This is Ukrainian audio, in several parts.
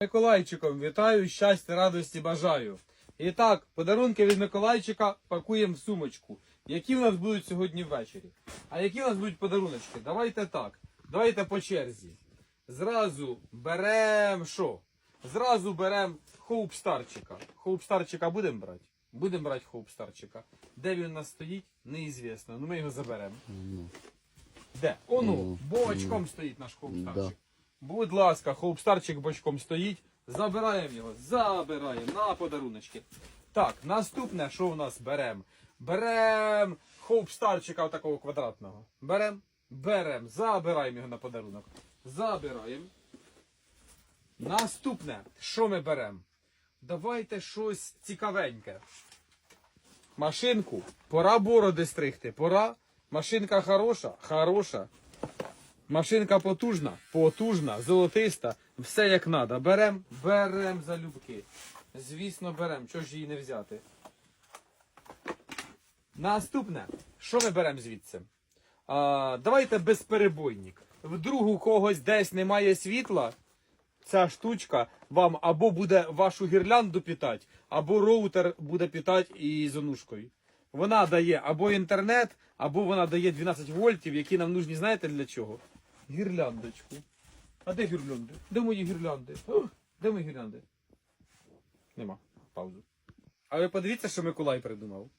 Миколайчиком вітаю, щастя, радості бажаю. І так, подарунки від Миколайчика пакуємо в сумочку. Які в нас будуть сьогодні ввечері? А які в нас будуть подаруночки? Давайте так. Давайте по черзі. Зразу беремо що? Зразу беремо хоупстарчика. Хоупстарчика будемо брати? Будемо брати хоупстарчика. Де він у нас стоїть, неізвісно. Ну ми його заберемо. Де? Ону, бочком стоїть наш хоупстарчик. Будь ласка, хоупстарчик бочком стоїть. Забираємо його, забираємо на подаруночки. Так, наступне, що в нас беремо? Беремо хоупстарчика такого квадратного. Беремо, беремо, забираємо його на подарунок. Забираємо. Наступне, що ми беремо? Давайте щось цікавеньке. Машинку. Пора бороди стригти. Пора. Машинка хороша, хороша. Машинка потужна, потужна, золотиста, все як треба. Берем, берем залюбки. Звісно, берем. Чого ж її не взяти? Наступне, що ми беремо звідси? А, давайте безперебойник. Вдруг у когось десь немає світла, ця штучка вам або буде вашу гірлянду питати, або роутер буде питати і зонушкою. Вона дає або інтернет, або вона дає 12 вольтів, які нам нужні, знаєте для чого? Гірляндочку. А де гірлянди? Де мої гірлянди? О, де мої гірлянди? Нема. Паузу. А ви подивіться, що Миколай придумав.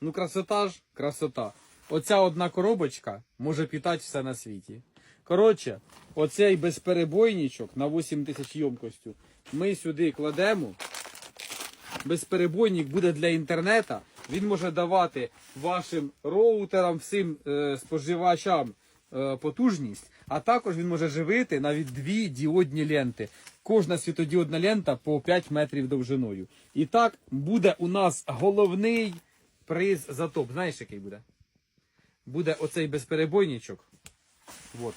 Ну, красота ж, красота. Оця одна коробочка може питати все на світі. Коротше, оцей безперебойничок на 8 тисяч ємкостю ми сюди кладемо. Безперебойник буде для інтернету. Він може давати вашим роутерам, всім е, споживачам е, потужність, а також він може живити навіть дві діодні ленти. Кожна світодіодна лента по 5 метрів довжиною. І так буде у нас головний приз за топ. Знаєш, який буде? Буде оцей безперебойничок. От.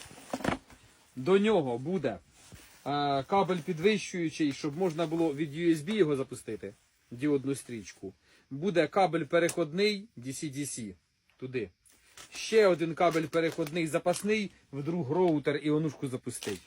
До нього буде е, кабель підвищуючий, щоб можна було від USB його запустити, діодну стрічку. Буде кабель переходний DC-DC туди. Ще один кабель переходний запасний, вдруг роутер і онушку запустить.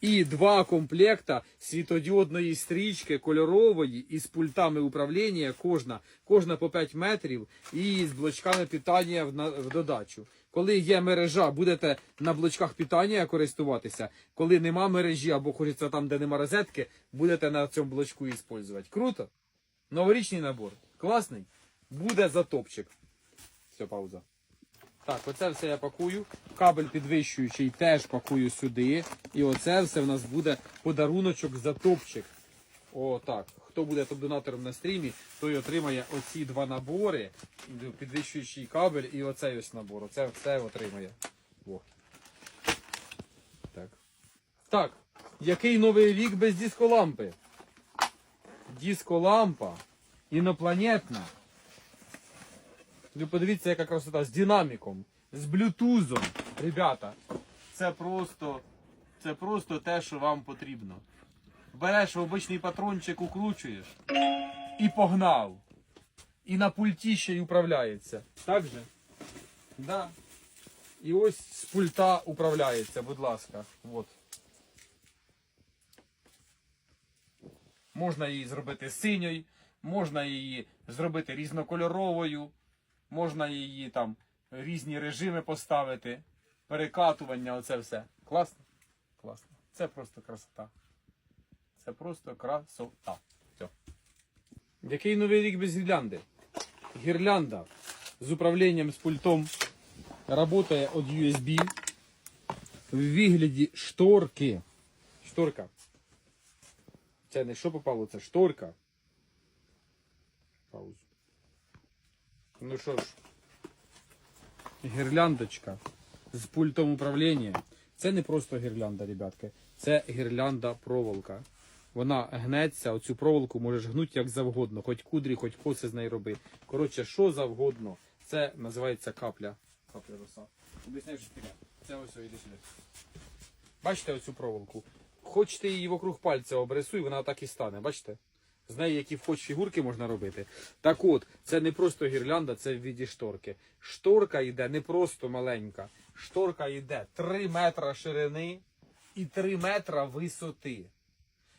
І два комплекта світодіодної стрічки кольорової із пультами управління, кожна, кожна по 5 метрів, і з блочками питання в, в додачу. Коли є мережа, будете на блочках питання користуватися. Коли нема мережі або хочеться там, де нема розетки, будете на цьому блочку використовувати. Круто? Новорічний набор. Класний? Буде затопчик. Все, пауза. Так, оце все я пакую. Кабель підвищуючий теж пакую сюди. І оце все в нас буде подаруночок за топчик. О, так. Хто буде топ-донатором на стрімі, той отримає оці два набори, підвищуючий кабель і оцей ось набор. Оце все отримає. О. Так. Так. Який новий рік без дисколампи? Дисколампа інопланетна. Ви подивіться, яка красота з динаміком, з блютузом. Ребята, це просто, це просто те, що вам потрібно. Береш обичний патрончик, укручуєш і погнав. І на пульті ще й управляється. Так же? Да. І ось з пульта управляється, будь ласка. От. Можна її зробити синьою, можна її зробити різнокольоровою, можна її там різні режими поставити, перекатування, оце все. Класно? Класно. Це просто красота. Це просто красота. Все. Який новий рік без гірлянди? Гірлянда з управлінням з пультом працює від USB в вигляді шторки. Шторка. Це не що попало, це шторка. Паузу. Ну що ж, гірляндочка з пультом управління. Це не просто гірлянда, ребятки. Це гірлянда проволока. Вона гнеться, оцю проволоку можеш гнути як завгодно, хоч кудрі, хоч коси з неї роби. Коротше, що завгодно. Це називається капля. Капля роса. Об'ясняю, що таке. Це ось іди сюди. Бачите оцю проволоку? Хочете її вокруг пальця обрисуй, вона так і стане. Бачите? З неї які хоч фігурки можна робити. Так от, це не просто гірлянда, це в віді шторки. Шторка йде не просто маленька. Шторка йде 3 метра ширини і 3 метра висоти.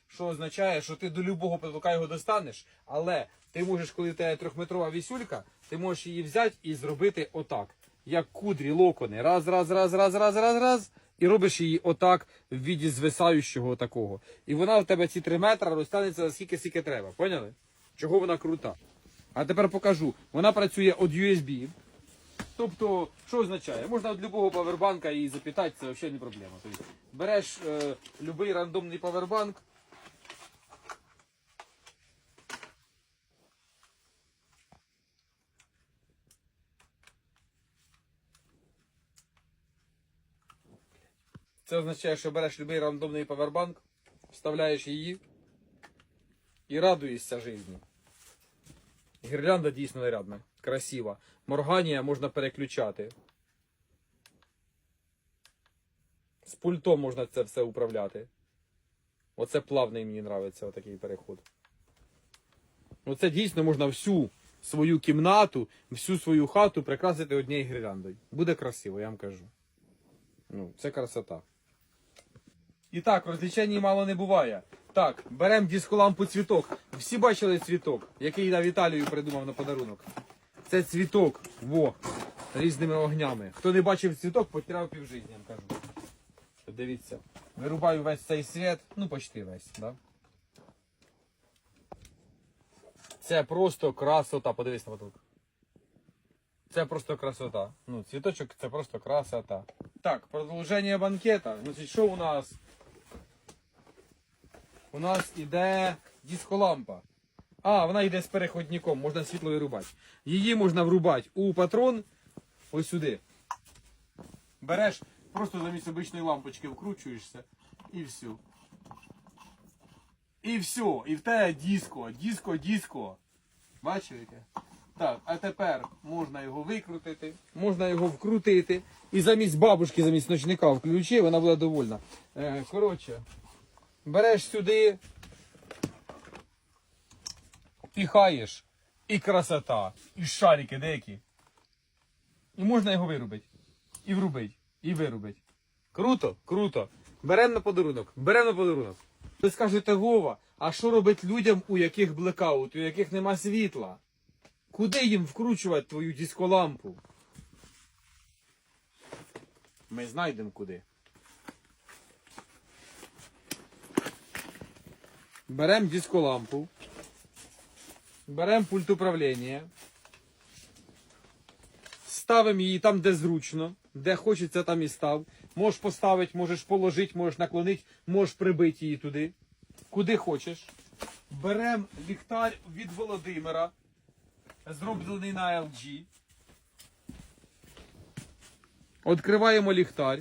що означає, що ти до любого потолка його достанеш, але ти можеш, коли в тебе трьохметрова вісюлька, ти можеш її взяти і зробити отак. Як кудрі, локони. Раз, раз, раз, раз, раз, раз, раз. І робиш її отак в віді звисаючого такого. І вона в тебе ці 3 метри розтягнеться наскільки скільки треба. Поняли? Чого вона крута? А тепер покажу. Вона працює від USB. Тобто, що означає? Можна від любого павербанка її запитати, це взагалі не проблема. Тобто, береш е, будь-який рандомний павербанк. Це означає, що береш будь-який рандомний павербанк, вставляєш її і радуєшся житті. Гірлянда дійсно нарядна, красива. Морганія можна переключати. З пультом можна це все управляти. Оце плавний мені подобається отакий переход. Оце дійсно можна всю свою кімнату, всю свою хату прикрасити однією гірляндою. Буде красиво, я вам кажу. Ну, це красота. І так, розлічень мало не буває. Так, беремо дисколампу цвіток. Всі бачили цвіток, який я Віталію придумав на подарунок. Це цвіток, во, різними огнями. Хто не бачив цвіток, потеряв півжиття, я кажу. Дивіться, вирубаю весь цей світ, ну почти весь, да? Це просто красота. Подивись на потолок. Це просто красота. Ну, цвіточок це просто красота. Так, продовження банкета. Значить, що у нас? У нас іде дисколампа. А, вона йде з переходником, можна світло вирубати. Її можна врубати у патрон ось сюди. Береш, просто замість обичної лампочки вкручуєшся і все. І все. І в тебе диско, диско, диско. Бачив яке? Так, а тепер можна його викрутити, можна його вкрутити. І замість бабушки, замість ночника включи, вона буде довольна. Е, коротше, береш сюди, піхаєш, і красота, і шарики деякі. І можна його вирубити. І врубити, і вирубити. Круто, круто. Беремо на подарунок, беремо на подарунок. Ви скажете, Вова, а що робить людям, у яких блекаут, у яких нема світла? Куди їм вкручувати твою дисколампу? Ми знайдемо куди. Беремо дисколампу. Беремо пульт управління. Ставимо її там, де зручно, де хочеться, там і став. Можеш поставити, можеш положити, можеш наклонити, можеш прибити її туди. Куди хочеш. Беремо ліхтар від Володимира, зроблений на LG. Відкриваємо ліхтар.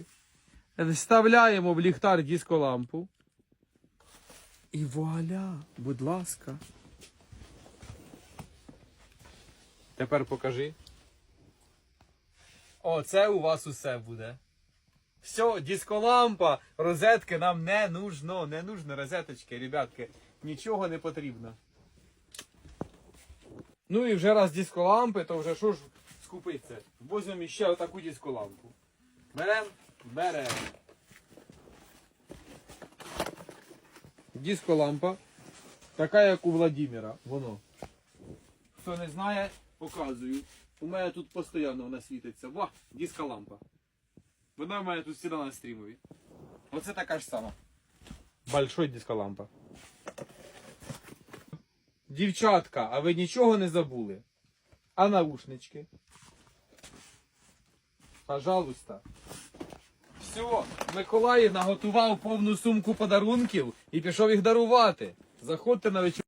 Вставляємо в ліхтар дисколампу. І вуаля, будь ласка. Тепер покажи. О, це у вас усе буде. Все, дисколампа, розетки нам не нужно, не нужно розеточки, ребятки. Нічого не потрібно. Ну і вже раз дисколампи, то вже що ж скупиться? Возьмемо ще отаку дисколампу. Берем, берем. Дисколампа. Така, як у Владимира. Воно. Хто не знає, показую. У мене тут постійно вона світиться. Ва, дисколампа. Вона в мене тут сіла на стрімові. Оце така ж сама. Большой дисколампа. Дівчатка, а ви нічого не забули? А наушнички? Пожалуйста. Все, Миколаїв наготував повну сумку подарунків і пішов їх дарувати. Заходьте на вечір.